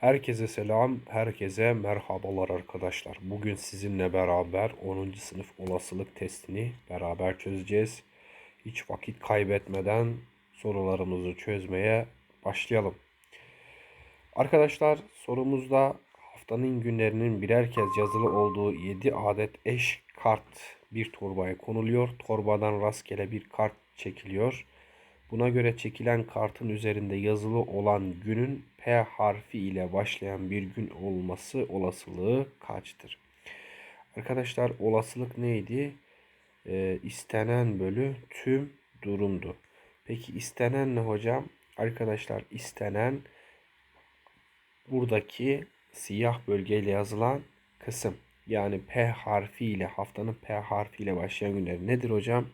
Herkese selam, herkese merhabalar arkadaşlar. Bugün sizinle beraber 10. sınıf olasılık testini beraber çözeceğiz. Hiç vakit kaybetmeden sorularımızı çözmeye başlayalım. Arkadaşlar sorumuzda haftanın günlerinin birer kez yazılı olduğu 7 adet eş kart bir torbaya konuluyor. Torbadan rastgele bir kart çekiliyor. Buna göre çekilen kartın üzerinde yazılı olan günün P harfi ile başlayan bir gün olması olasılığı kaçtır? Arkadaşlar olasılık neydi? Ee, istenen bölü tüm durumdu. Peki istenen ne hocam? Arkadaşlar istenen buradaki siyah bölgeyle yazılan kısım. Yani P harfi ile haftanın P harfi ile başlayan günler nedir hocam?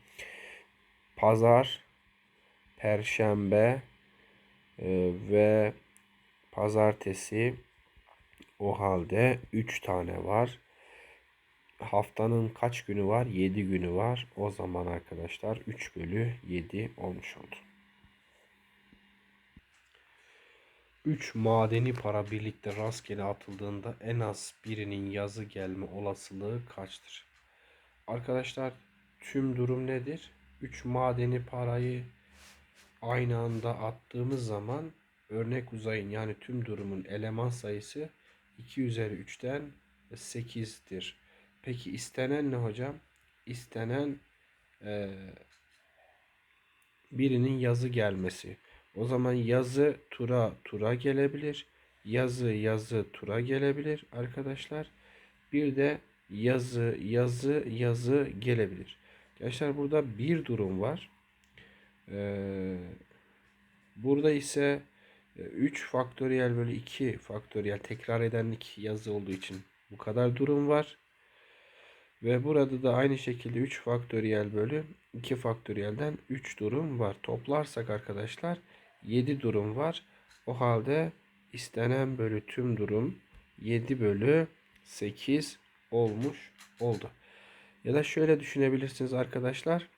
Pazar, Perşembe e, ve Pazartesi o halde 3 tane var. Haftanın kaç günü var? 7 günü var. O zaman arkadaşlar 3 bölü 7 olmuş oldu. 3 madeni para birlikte rastgele atıldığında en az birinin yazı gelme olasılığı kaçtır? Arkadaşlar tüm durum nedir? 3 madeni parayı aynı anda attığımız zaman örnek uzayın yani tüm durumun eleman sayısı 2 üzeri 3'ten 8'dir. Peki istenen ne hocam? İstenen e, birinin yazı gelmesi. O zaman yazı tura tura gelebilir. Yazı yazı tura gelebilir arkadaşlar. Bir de yazı yazı yazı gelebilir. Arkadaşlar burada bir durum var. Ee, burada ise 3 e, faktöriyel bölü 2 faktöriyel tekrar edenlik yazı olduğu için bu kadar durum var. Ve burada da aynı şekilde 3 faktöriyel bölü 2 faktöriyelden 3 durum var. Toplarsak arkadaşlar 7 durum var. O halde istenen bölü tüm durum 7 bölü 8 olmuş oldu. Ya da şöyle düşünebilirsiniz arkadaşlar.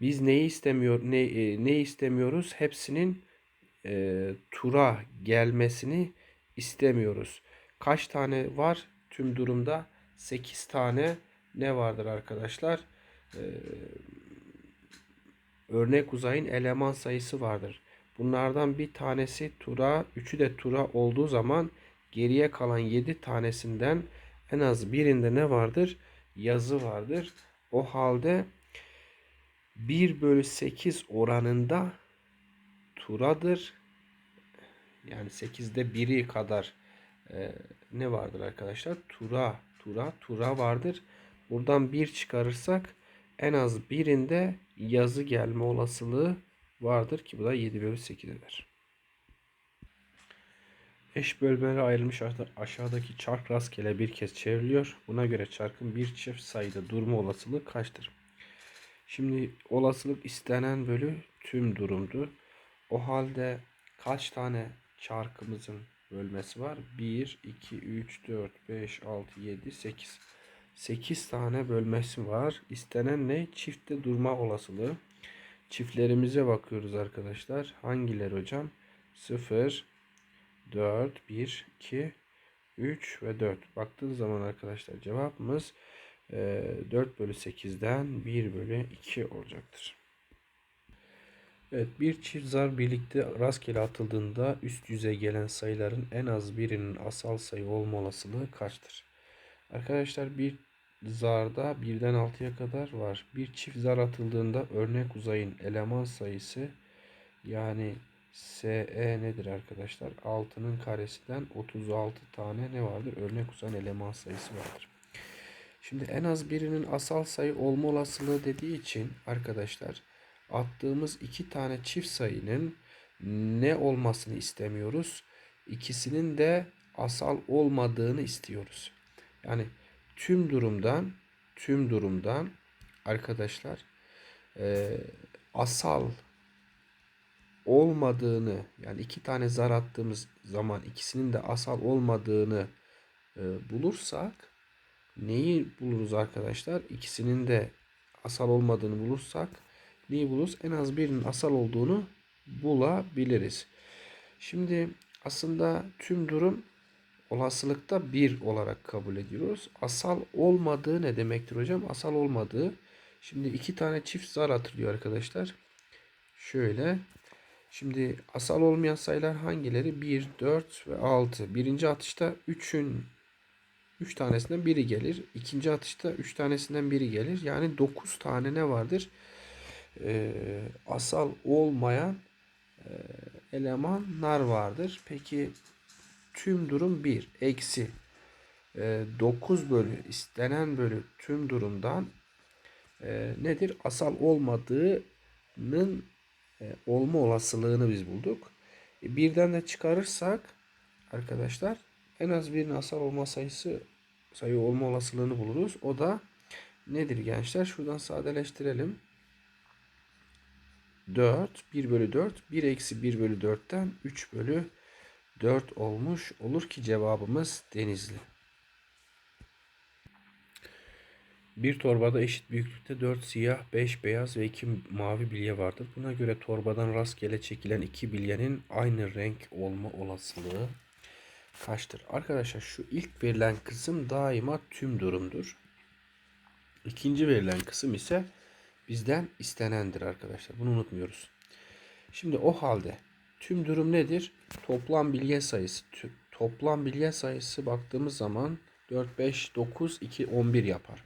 Biz neyi istemiyor ne e, ne istemiyoruz? Hepsinin e, tura gelmesini istemiyoruz. Kaç tane var tüm durumda? 8 tane ne vardır arkadaşlar? E, örnek uzayın eleman sayısı vardır. Bunlardan bir tanesi tura, üçü de tura olduğu zaman geriye kalan 7 tanesinden en az birinde ne vardır? Yazı vardır. O halde 1 bölü 8 oranında turadır. Yani 8'de 1'i kadar e, ne vardır arkadaşlar? Tura, tura, tura vardır. Buradan 1 çıkarırsak en az birinde yazı gelme olasılığı vardır ki bu da 7 bölü 8 eder. Eş bölmelere ayrılmış aşağıdaki çark rastgele bir kez çevriliyor. Buna göre çarkın bir çift sayıda durma olasılığı kaçtır? Şimdi olasılık istenen bölü tüm durumdu. O halde kaç tane çarkımızın bölmesi var? 1, 2, 3, 4, 5, 6, 7, 8. 8 tane bölmesi var. İstenen ne? Çiftte durma olasılığı. Çiftlerimize bakıyoruz arkadaşlar. Hangiler hocam? 0, 4, 1, 2, 3 ve 4. Baktığınız zaman arkadaşlar cevabımız 4 bölü 8'den 1 bölü 2 olacaktır. Evet bir çift zar birlikte rastgele atıldığında üst yüze gelen sayıların en az birinin asal sayı olma olasılığı kaçtır? Arkadaşlar bir zarda birden 6'ya kadar var. Bir çift zar atıldığında örnek uzayın eleman sayısı yani SE nedir arkadaşlar? 6'nın karesinden 36 tane ne vardır? Örnek uzayın eleman sayısı vardır. Şimdi en az birinin asal sayı olma olasılığı dediği için arkadaşlar attığımız iki tane çift sayının ne olmasını istemiyoruz. İkisinin de asal olmadığını istiyoruz. Yani tüm durumdan tüm durumdan arkadaşlar e, asal olmadığını yani iki tane zar attığımız zaman ikisinin de asal olmadığını e, bulursak neyi buluruz arkadaşlar? İkisinin de asal olmadığını bulursak neyi buluruz? En az birinin asal olduğunu bulabiliriz. Şimdi aslında tüm durum olasılıkta 1 olarak kabul ediyoruz. Asal olmadığı ne demektir hocam? Asal olmadığı. Şimdi iki tane çift zar atılıyor arkadaşlar. Şöyle. Şimdi asal olmayan sayılar hangileri? 1, 4 ve 6. Birinci atışta 3'ün 3 tanesinden biri gelir. İkinci atışta 3 tanesinden biri gelir. Yani 9 tane ne vardır? Ee, asal olmayan e, elemanlar vardır. Peki tüm durum 1. Eksi e, 9 bölü istenen bölü tüm durumdan e, nedir? Asal olmadığının e, olma olasılığını biz bulduk. E, birden de çıkarırsak arkadaşlar en az bir asal olma sayısı sayı olma olasılığını buluruz. O da nedir gençler? Şuradan sadeleştirelim. 4, 1 bölü 4, 1 eksi 1 bölü 4'ten 3 bölü 4 olmuş olur ki cevabımız Denizli. Bir torbada eşit büyüklükte 4 siyah, 5 beyaz ve 2 mavi bilye vardır. Buna göre torbadan rastgele çekilen iki bilyenin aynı renk olma olasılığı kaçtır? Arkadaşlar şu ilk verilen kısım daima tüm durumdur. İkinci verilen kısım ise bizden istenendir arkadaşlar. Bunu unutmuyoruz. Şimdi o halde tüm durum nedir? Toplam bilye sayısı. Toplam bilye sayısı baktığımız zaman 4, 5, 9, 2, 11 yapar.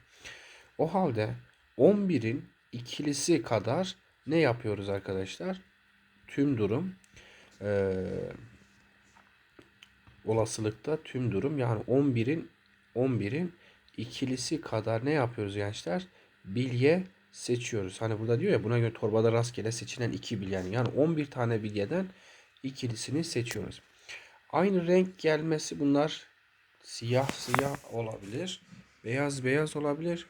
O halde 11'in ikilisi kadar ne yapıyoruz arkadaşlar? Tüm durum e, olasılıkta tüm durum yani 11'in 11'in ikilisi kadar ne yapıyoruz gençler? Bilye seçiyoruz. Hani burada diyor ya buna göre torbada rastgele seçilen iki bilye yani 11 tane bilyeden ikilisini seçiyoruz. Aynı renk gelmesi bunlar siyah siyah olabilir. Beyaz beyaz olabilir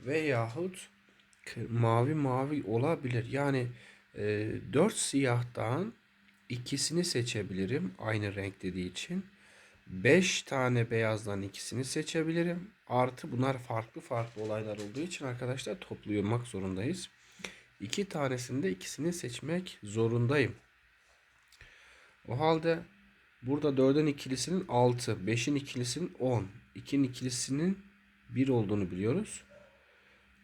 veyahut mavi mavi olabilir. Yani e, 4 siyahtan ikisini seçebilirim aynı renk dediği için. 5 tane beyazdan ikisini seçebilirim. Artı bunlar farklı farklı olaylar olduğu için arkadaşlar topluyormak zorundayız. 2 tanesinde ikisini seçmek zorundayım. O halde burada 4'ün ikilisinin 6, 5'in ikilisinin 10, 2'nin ikilisinin 1 olduğunu biliyoruz.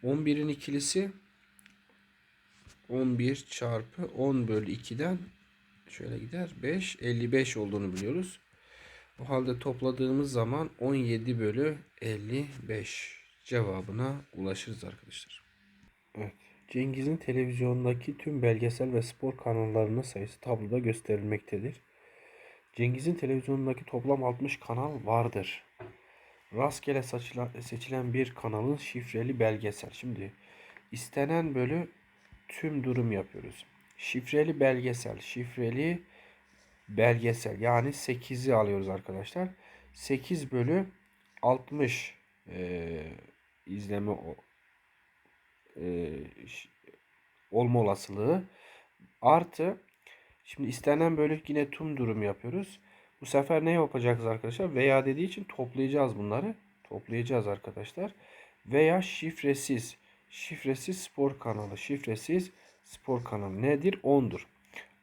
11'in ikilisi 11 çarpı 10 bölü 2'den şöyle gider 5 55 olduğunu biliyoruz. O halde topladığımız zaman 17 bölü 55 cevabına ulaşırız arkadaşlar. Evet. Cengiz'in televizyondaki tüm belgesel ve spor kanallarının sayısı tabloda gösterilmektedir. Cengiz'in televizyonundaki toplam 60 kanal vardır rastgele seçilen bir kanalın şifreli belgesel. Şimdi istenen bölü tüm durum yapıyoruz. Şifreli belgesel, şifreli belgesel yani 8'i alıyoruz arkadaşlar. 8 bölü 60 e, izleme o, e, olma olasılığı artı şimdi istenen bölü yine tüm durum yapıyoruz. Bu sefer ne yapacağız arkadaşlar? Veya dediği için toplayacağız bunları. Toplayacağız arkadaşlar. Veya şifresiz. Şifresiz spor kanalı. Şifresiz spor kanalı nedir? 10'dur.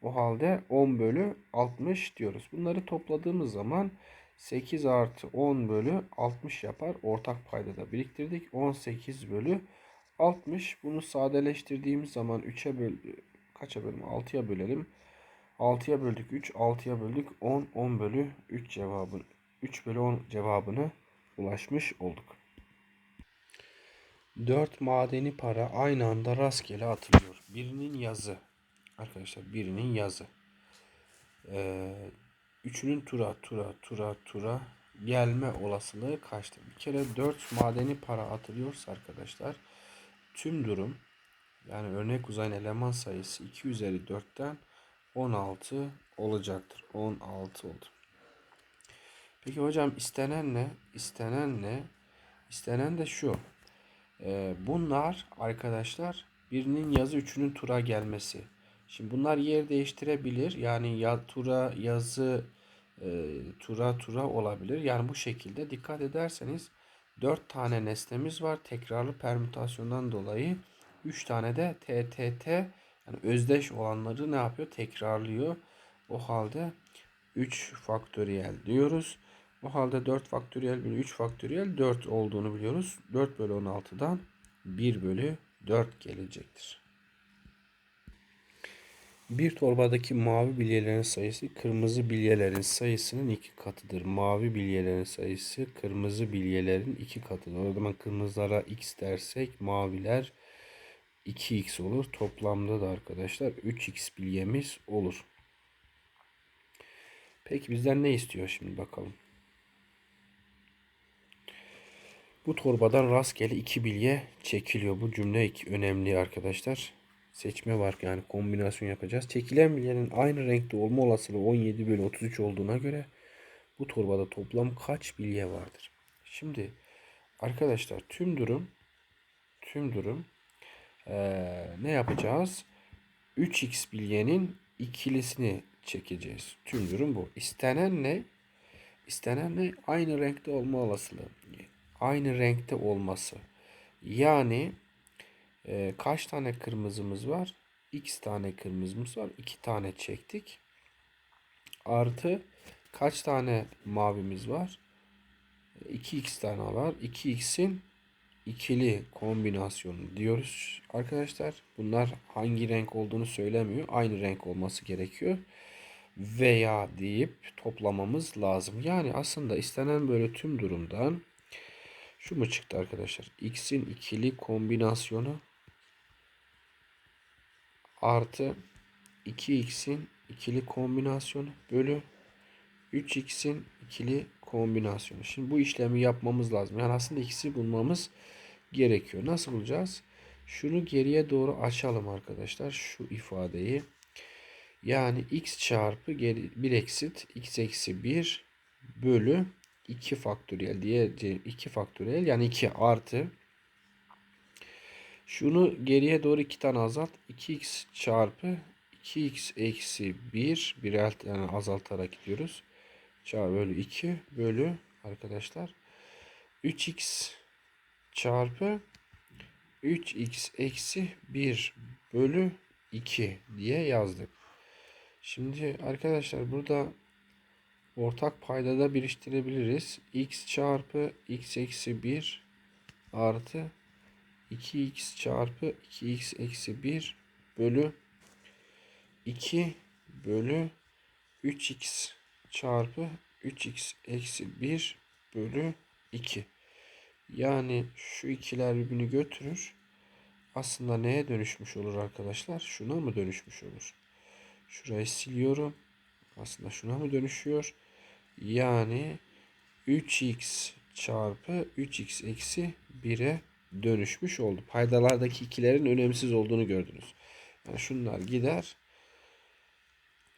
O halde 10 bölü 60 diyoruz. Bunları topladığımız zaman 8 artı 10 bölü 60 yapar. Ortak payda da biriktirdik. 18 bölü 60. Bunu sadeleştirdiğimiz zaman 3'e böl kaça bölelim? 6'ya bölelim. 6'ya böldük 3, 6'ya böldük 10, 10 bölü 3 cevabı 3 bölü 10 cevabını ulaşmış olduk. 4 madeni para aynı anda rastgele atılıyor. Birinin yazı. Arkadaşlar birinin yazı. Ee, üçünün tura tura tura tura gelme olasılığı kaçtır? Bir kere 4 madeni para atılıyorsa arkadaşlar tüm durum yani örnek uzayan eleman sayısı 2 üzeri 4'ten 16 olacaktır. 16 oldu. Peki hocam istenen ne? İstenen ne? İstenen de şu. Ee, bunlar arkadaşlar birinin yazı üçünün tura gelmesi. Şimdi bunlar yer değiştirebilir. Yani ya tura yazı e, tura tura olabilir. Yani bu şekilde dikkat ederseniz 4 tane nesnemiz var. Tekrarlı permütasyondan dolayı 3 tane de TTT yani özdeş olanları ne yapıyor? Tekrarlıyor. O halde 3 faktöriyel diyoruz. O halde 4 faktöriyel bölü 3 faktöriyel 4 olduğunu biliyoruz. 4 bölü 16'dan 1 bölü 4 gelecektir. Bir torbadaki mavi bilyelerin sayısı kırmızı bilyelerin sayısının iki katıdır. Mavi bilyelerin sayısı kırmızı bilyelerin iki katıdır. O zaman kırmızılara x dersek maviler 2x olur. Toplamda da arkadaşlar 3x bilyemiz olur. Peki bizden ne istiyor şimdi bakalım. Bu torbadan rastgele iki bilye çekiliyor. Bu cümle önemli arkadaşlar. Seçme var yani kombinasyon yapacağız. Çekilen bilyenin aynı renkte olma olasılığı 17 bölü 33 olduğuna göre bu torbada toplam kaç bilye vardır? Şimdi arkadaşlar tüm durum tüm durum ee, ne yapacağız? 3x bilyenin ikilisini çekeceğiz. Tüm durum bu. İstenen ne? İstenen ne? Aynı renkte olma olasılığı. Aynı renkte olması. Yani e, kaç tane kırmızımız var? X tane kırmızımız var. 2 tane çektik. Artı kaç tane mavimiz var? 2x tane var. 2x'in ikili kombinasyonu diyoruz arkadaşlar. Bunlar hangi renk olduğunu söylemiyor. Aynı renk olması gerekiyor. Veya deyip toplamamız lazım. Yani aslında istenen böyle tüm durumdan şu mu çıktı arkadaşlar? X'in ikili kombinasyonu artı 2x'in ikili kombinasyonu bölü 3x'in ikili kombinasyonu. Şimdi bu işlemi yapmamız lazım. Yani aslında ikisi bulmamız gerekiyor. Nasıl bulacağız? Şunu geriye doğru açalım arkadaşlar. Şu ifadeyi. Yani x çarpı geri, 1 eksit x eksi 1 bölü 2 faktöriyel diye 2 faktöriyel yani 2 artı şunu geriye doğru 2 tane azalt 2x çarpı 2x eksi 1 birer yani azaltarak gidiyoruz. Çarpı bölü 2 bölü arkadaşlar 3x çarpı 3x eksi 1 bölü 2 diye yazdık. Şimdi arkadaşlar burada ortak paydada birleştirebiliriz. x çarpı x eksi 1 artı 2x çarpı 2x eksi 1 bölü 2 bölü 3x çarpı 3x eksi 1 bölü 2. Yani şu ikiler birbirini götürür. Aslında neye dönüşmüş olur arkadaşlar? Şuna mı dönüşmüş olur? Şurayı siliyorum. Aslında şuna mı dönüşüyor? Yani 3x çarpı 3x eksi 1'e dönüşmüş oldu. Paydalardaki ikilerin önemsiz olduğunu gördünüz. Yani şunlar gider.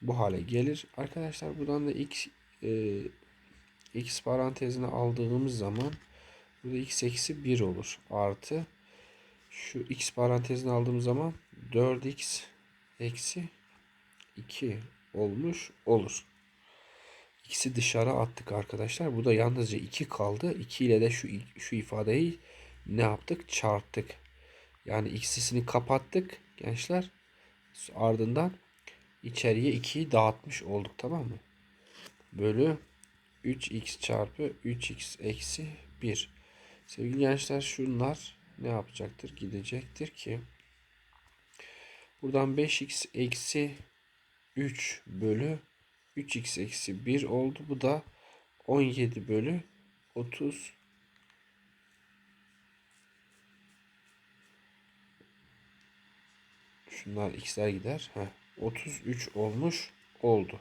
Bu hale gelir. Arkadaşlar buradan da x e, x parantezine aldığımız zaman burada x eksi 1 olur. Artı şu x parantezine aldığımız zaman 4x eksi 2 olmuş olur. X'i dışarı attık arkadaşlar. Bu da yalnızca 2 kaldı. 2 ile de şu şu ifadeyi ne yaptık? Çarptık. Yani x'ini kapattık gençler. Ardından içeriye 2'yi dağıtmış olduk tamam mı? Bölü 3x çarpı 3x eksi 1. Sevgili gençler şunlar ne yapacaktır? Gidecektir ki buradan 5x eksi 3 bölü 3x eksi 1 oldu. Bu da 17 bölü 30 Şunlar x'ler gider. Heh, 33 olmuş oldu.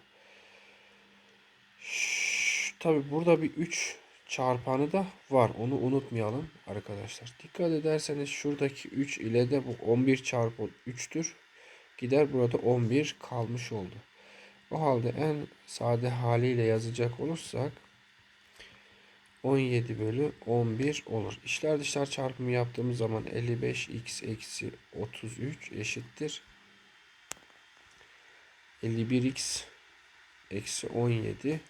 Tabi burada bir 3 çarpanı da var. Onu unutmayalım arkadaşlar. Dikkat ederseniz şuradaki 3 ile de bu 11 çarpı 3'tür. Gider burada 11 kalmış oldu. O halde en sade haliyle yazacak olursak 17 bölü 11 olur. İşler dışlar çarpımı yaptığımız zaman 55x eksi 33 eşittir. 51x eksi 17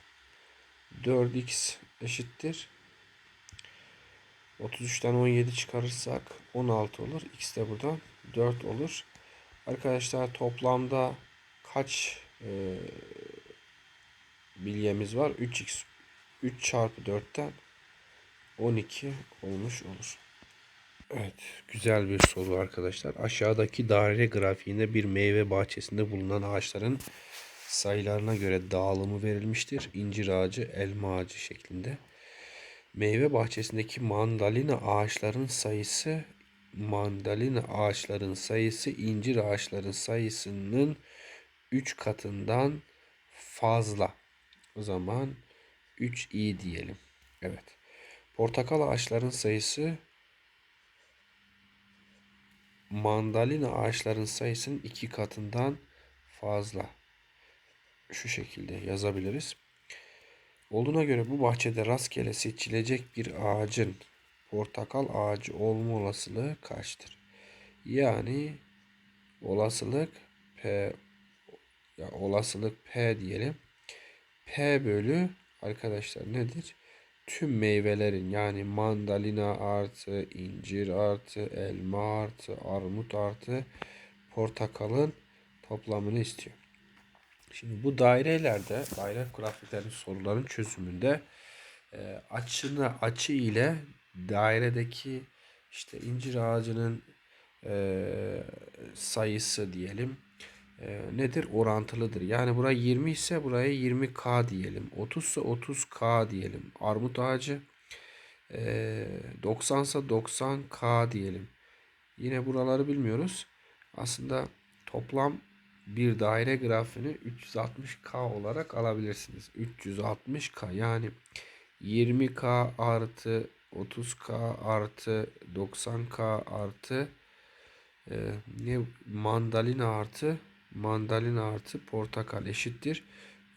4x eşittir. 33'ten 17 çıkarırsak 16 olur. X de buradan 4 olur. Arkadaşlar toplamda kaç e, bilyemiz var. 3x 3 çarpı 4'ten 12 olmuş olur. Evet, güzel bir soru arkadaşlar. Aşağıdaki daire grafiğinde bir meyve bahçesinde bulunan ağaçların sayılarına göre dağılımı verilmiştir. İncir ağacı, elma ağacı şeklinde. Meyve bahçesindeki mandalina ağaçların sayısı mandalina ağaçların sayısı incir ağaçların sayısının 3 katından fazla. O zaman 3 i diyelim. Evet. Portakal ağaçların sayısı mandalina ağaçların sayısının iki katından fazla. Şu şekilde yazabiliriz. Olduğuna göre bu bahçede rastgele seçilecek bir ağacın portakal ağacı olma olasılığı kaçtır? Yani olasılık P ya olasılık P diyelim. P bölü arkadaşlar nedir? Tüm meyvelerin yani mandalina artı incir artı elma artı armut artı portakalın toplamını istiyor. Şimdi bu dairelerde daire grafiklerin soruların çözümünde e, açını açı ile dairedeki işte incir ağacının e, sayısı diyelim e, nedir? Orantılıdır. Yani buraya 20 ise buraya 20k diyelim. 30 ise 30k diyelim. Armut ağacı e, 90 ise 90k diyelim. Yine buraları bilmiyoruz. Aslında toplam bir daire grafiğini 360k olarak alabilirsiniz. 360k yani 20k artı 30k artı 90k artı e, ne mandalina artı mandalina artı portakal eşittir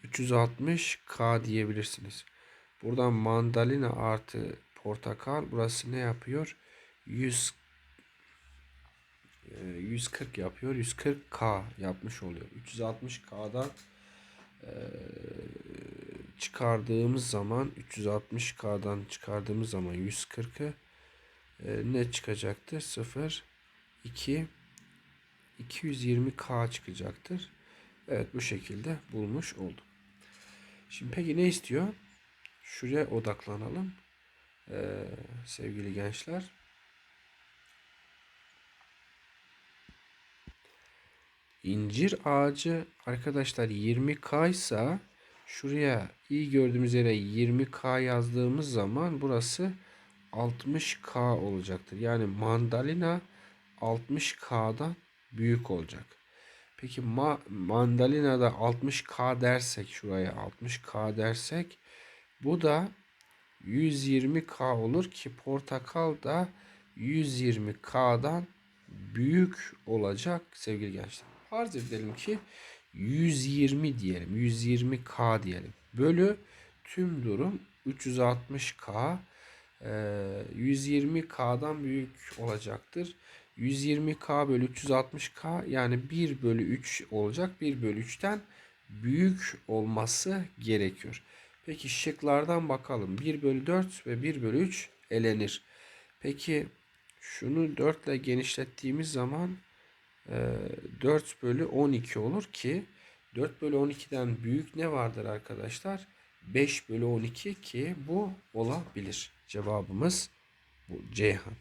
360k diyebilirsiniz. Buradan mandalina artı portakal burası ne yapıyor? 100 140 yapıyor. 140k yapmış oluyor. 360k'dan e, çıkardığımız zaman 360k'dan çıkardığımız zaman 140'ı e, ne çıkacaktır? 0 2 220k çıkacaktır. Evet bu şekilde bulmuş oldum. Şimdi peki ne istiyor? Şuraya odaklanalım. Ee, sevgili gençler. İncir ağacı arkadaşlar 20k ise şuraya iyi gördüğümüz yere 20k yazdığımız zaman burası 60k olacaktır. Yani mandalina 60k'dan büyük olacak. Peki ma mandalina'da 60k dersek şuraya 60k dersek bu da 120k olur ki portakal da 120k'dan büyük olacak sevgili gençler. Farz edelim ki 120 diyelim. 120k diyelim. Bölü tüm durum 360k 120k'dan büyük olacaktır. 120k bölü 360k yani 1 bölü 3 olacak. 1 bölü 3'ten büyük olması gerekiyor. Peki şıklardan bakalım. 1 bölü 4 ve 1 bölü 3 elenir. Peki şunu 4 ile genişlettiğimiz zaman 4 e, bölü 12 olur ki 4 bölü 12'den büyük ne vardır arkadaşlar? 5 bölü 12 ki bu olabilir. Cevabımız bu Ceyhan.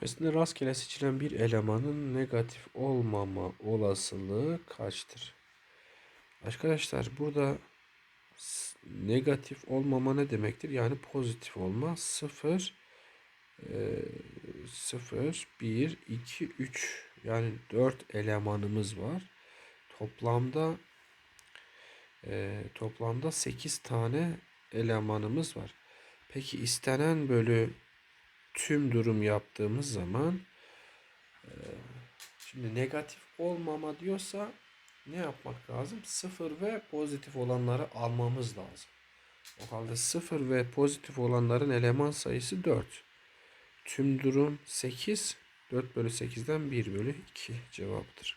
Kümesinde rastgele seçilen bir elemanın negatif olmama olasılığı kaçtır? Arkadaşlar burada negatif olmama ne demektir? Yani pozitif olma 0 0 1 2 3 yani 4 elemanımız var. Toplamda toplamda 8 tane elemanımız var. Peki istenen bölü tüm durum yaptığımız zaman e, şimdi negatif olmama diyorsa ne yapmak lazım? Sıfır ve pozitif olanları almamız lazım. O halde sıfır ve pozitif olanların eleman sayısı 4. Tüm durum 8. 4 bölü 8'den 1 bölü 2 cevaptır.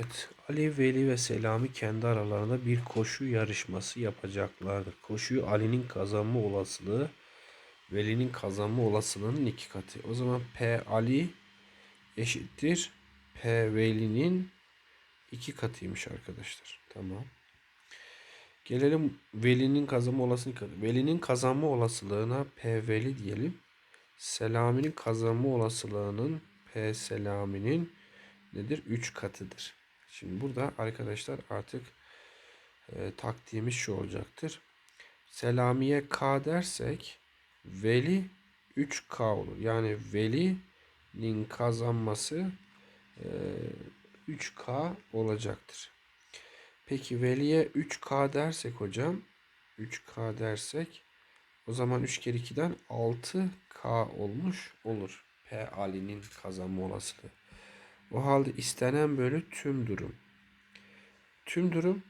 Evet, Ali, Veli ve Selami kendi aralarında bir koşu yarışması yapacaklardır. Koşuyu Ali'nin kazanma olasılığı Veli'nin kazanma olasılığının iki katı. O zaman P Ali eşittir P Veli'nin iki katıymış arkadaşlar. Tamam. Gelelim velinin kazanma olasılığı. Velinin kazanma olasılığına P veli diyelim. Selaminin kazanma olasılığının P selaminin nedir? 3 katıdır. Şimdi burada arkadaşlar artık e, taktiğimiz şu olacaktır. Selamiye K dersek veli 3K olur. Yani velinin kazanması e, 3K olacaktır. Peki veliye 3K dersek hocam 3K dersek o zaman 3 kere 2'den 6K olmuş olur. P Ali'nin kazanma olasılığı. O halde istenen bölü tüm durum. Tüm durum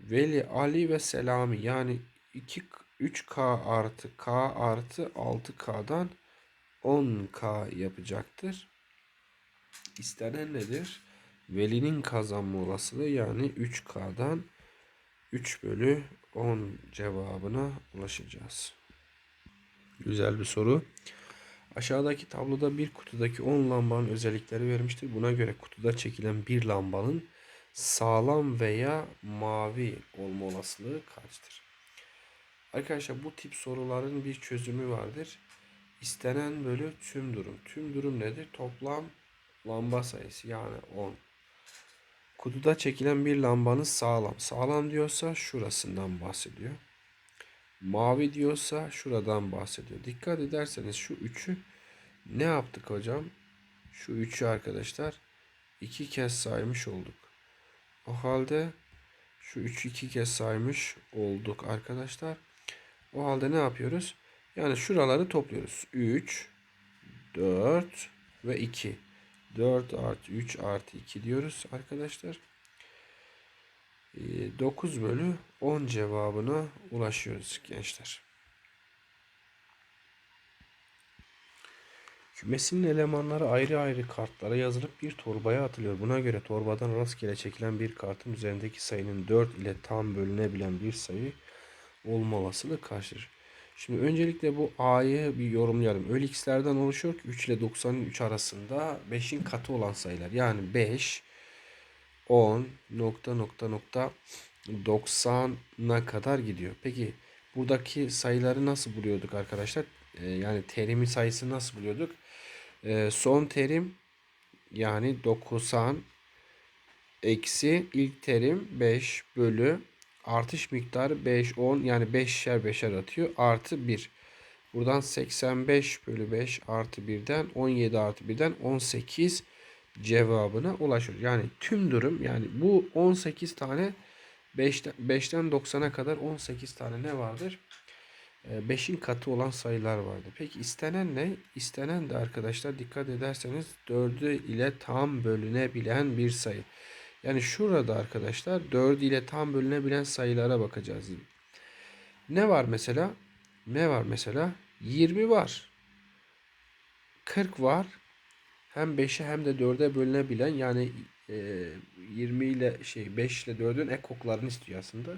Veli, Ali ve Selami yani 2 3K artı K artı 6K'dan 10K yapacaktır. İstenen nedir? Veli'nin kazanma olasılığı yani 3K'dan 3 bölü 10 cevabına ulaşacağız. Güzel bir soru. Aşağıdaki tabloda bir kutudaki 10 lambanın özellikleri vermiştir. Buna göre kutuda çekilen bir lambanın sağlam veya mavi olma olasılığı kaçtır? Arkadaşlar bu tip soruların bir çözümü vardır. İstenen bölü tüm durum. Tüm durum nedir? Toplam lamba sayısı yani 10. Kutuda çekilen bir lambanın sağlam. Sağlam diyorsa şurasından bahsediyor. Mavi diyorsa şuradan bahsediyor. Dikkat ederseniz şu üçü ne yaptık hocam? Şu üçü arkadaşlar iki kez saymış olduk. O halde şu üçü iki kez saymış olduk arkadaşlar. O halde ne yapıyoruz? Yani şuraları topluyoruz. 3, 4 ve 2. 4 artı 3 artı 2 diyoruz arkadaşlar. 9 bölü 10 cevabına ulaşıyoruz gençler. Kümesinin elemanları ayrı ayrı kartlara yazılıp bir torbaya atılıyor. Buna göre torbadan rastgele çekilen bir kartın üzerindeki sayının 4 ile tam bölünebilen bir sayı olma olasılığı? Şimdi öncelikle bu A'yı bir yorumlayalım. Ölx'lerden oluşuyor ki 3 ile 90'ın 3 arasında 5'in katı olan sayılar. Yani 5, 10, nokta nokta nokta 90'a kadar gidiyor. Peki buradaki sayıları nasıl buluyorduk arkadaşlar? Ee, yani terimi sayısı nasıl buluyorduk? Ee, son terim yani 90 eksi ilk terim 5 bölü artış miktarı 5 10 yani 5'er 5'er atıyor artı 1. Buradan 85 bölü 5 artı 1'den 17 artı 1'den 18 cevabına ulaşır. Yani tüm durum yani bu 18 tane 5'ten, 5'ten 90'a kadar 18 tane ne vardır? 5'in ee, katı olan sayılar vardı. Peki istenen ne? İstenen de arkadaşlar dikkat ederseniz 4'ü ile tam bölünebilen bir sayı. Yani şurada arkadaşlar 4 ile tam bölünebilen sayılara bakacağız. Ne var mesela? Ne var mesela? 20 var. 40 var. Hem 5'e hem de 4'e bölünebilen yani e, 20 ile şey 5 ile 4'ün ek oklarını istiyor aslında.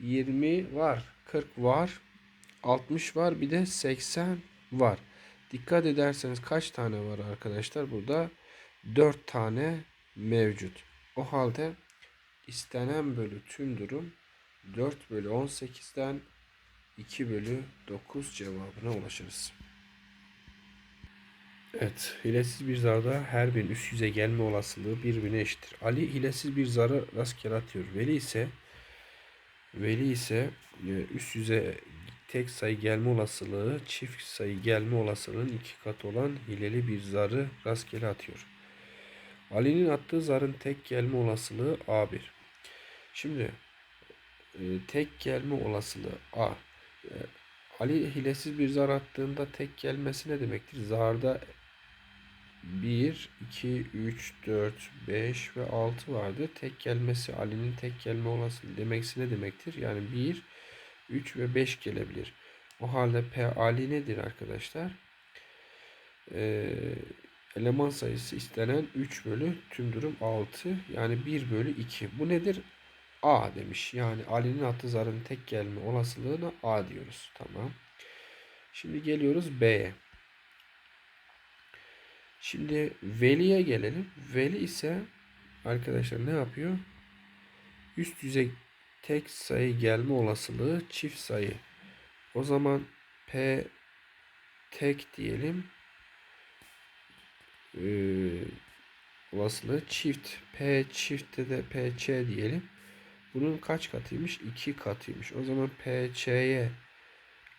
20 var. 40 var. 60 var. Bir de 80 var. Dikkat ederseniz kaç tane var arkadaşlar? Burada 4 tane mevcut. O halde istenen bölü tüm durum 4 bölü 18'den 2 bölü 9 cevabına ulaşırız. Evet, hilesiz bir zarda her birinin üst yüze gelme olasılığı birbirine eşittir. Ali hilesiz bir zarı rastgele atıyor. Veli ise Veli ise e, üst yüze tek sayı gelme olasılığı çift sayı gelme olasılığının iki katı olan hileli bir zarı rastgele atıyor. Ali'nin attığı zarın tek gelme olasılığı A1. Şimdi e, tek gelme olasılığı A. E, Ali hilesiz bir zar attığında tek gelmesi ne demektir? Zarda 1, 2, 3, 4, 5 ve 6 vardı. Tek gelmesi Ali'nin tek gelme olasılığı demeksi ne demektir? Yani 1, 3 ve 5 gelebilir. O halde P Ali nedir arkadaşlar? Ee, eleman sayısı istenen 3 bölü tüm durum 6. Yani 1 bölü 2. Bu nedir? A demiş. Yani Ali'nin attığı zarın tek gelme olasılığına A diyoruz. Tamam. Şimdi geliyoruz B'ye. Şimdi veliye gelelim. Veli ise arkadaşlar ne yapıyor? Üst yüze tek sayı gelme olasılığı çift sayı. O zaman P tek diyelim. Ee, olasılığı çift. P çiftte de PC diyelim. Bunun kaç katıymış? 2 katıymış. O zaman PC'ye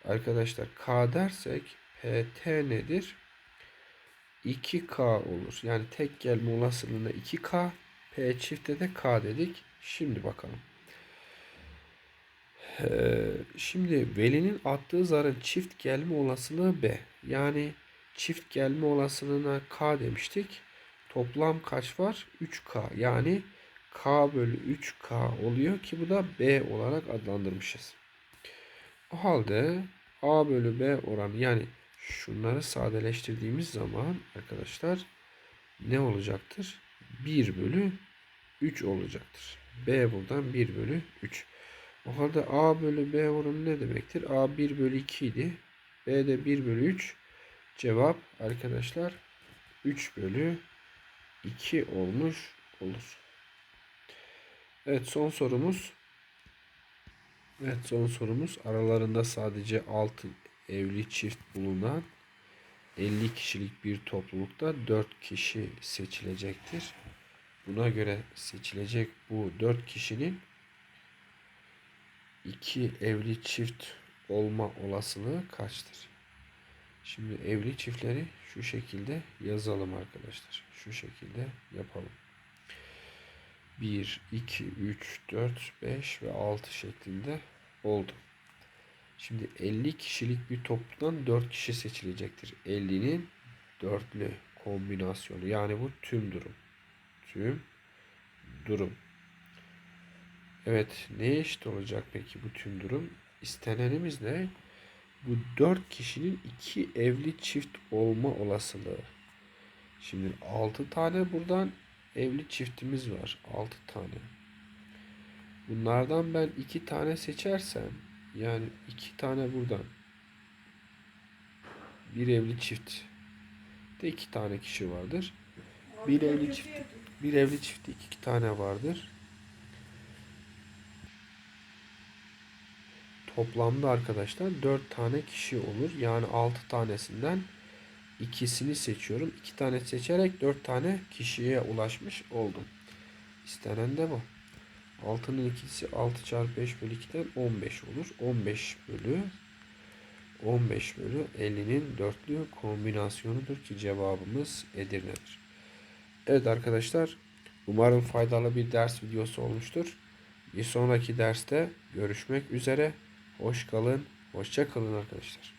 arkadaşlar K dersek PT nedir? 2K olur. Yani tek gelme olasılığına 2K. P çiftte de K dedik. Şimdi bakalım. Ee, şimdi velinin attığı zarın çift gelme olasılığı B. Yani çift gelme olasılığına K demiştik. Toplam kaç var? 3K. Yani K bölü 3K oluyor ki bu da B olarak adlandırmışız. O halde A bölü B oranı yani şunları sadeleştirdiğimiz zaman arkadaşlar ne olacaktır? 1 bölü 3 olacaktır. B buradan 1 bölü 3. O halde A bölü B oranı ne demektir? A 1 bölü 2 idi. B de 1 bölü 3. Cevap arkadaşlar 3 bölü 2 olmuş olur. Evet son sorumuz. Evet son sorumuz aralarında sadece 6 evli çift bulunan 50 kişilik bir toplulukta 4 kişi seçilecektir. Buna göre seçilecek bu 4 kişinin iki evli çift olma olasılığı kaçtır? Şimdi evli çiftleri şu şekilde yazalım arkadaşlar. Şu şekilde yapalım. 1, 2, 3, 4, 5 ve 6 şeklinde oldu. Şimdi 50 kişilik bir toplumdan 4 kişi seçilecektir. 50'nin dörtlü kombinasyonu. Yani bu tüm durum. Tüm durum. Evet. Neye eşit olacak peki bu tüm durum? İstenenimiz ne? Bu 4 kişinin iki evli çift olma olasılığı. Şimdi 6 tane buradan evli çiftimiz var. 6 tane. Bunlardan ben 2 tane seçersem yani 2 tane buradan bir evli çift de 2 tane kişi vardır. Bir evli çift bir evli çiftte 2 tane vardır. Toplamda arkadaşlar 4 tane kişi olur. Yani 6 tanesinden ikisini seçiyorum. 2 tane seçerek 4 tane kişiye ulaşmış oldum. İstenen de bu. 6'nın ikisi 6 çarpı 5 bölü 2'den 15 olur. 15 bölü 15 bölü 50'nin dörtlü kombinasyonudur ki cevabımız Edirne'dir. Evet arkadaşlar umarım faydalı bir ders videosu olmuştur. Bir sonraki derste görüşmek üzere. Hoş kalın, hoşça kalın arkadaşlar.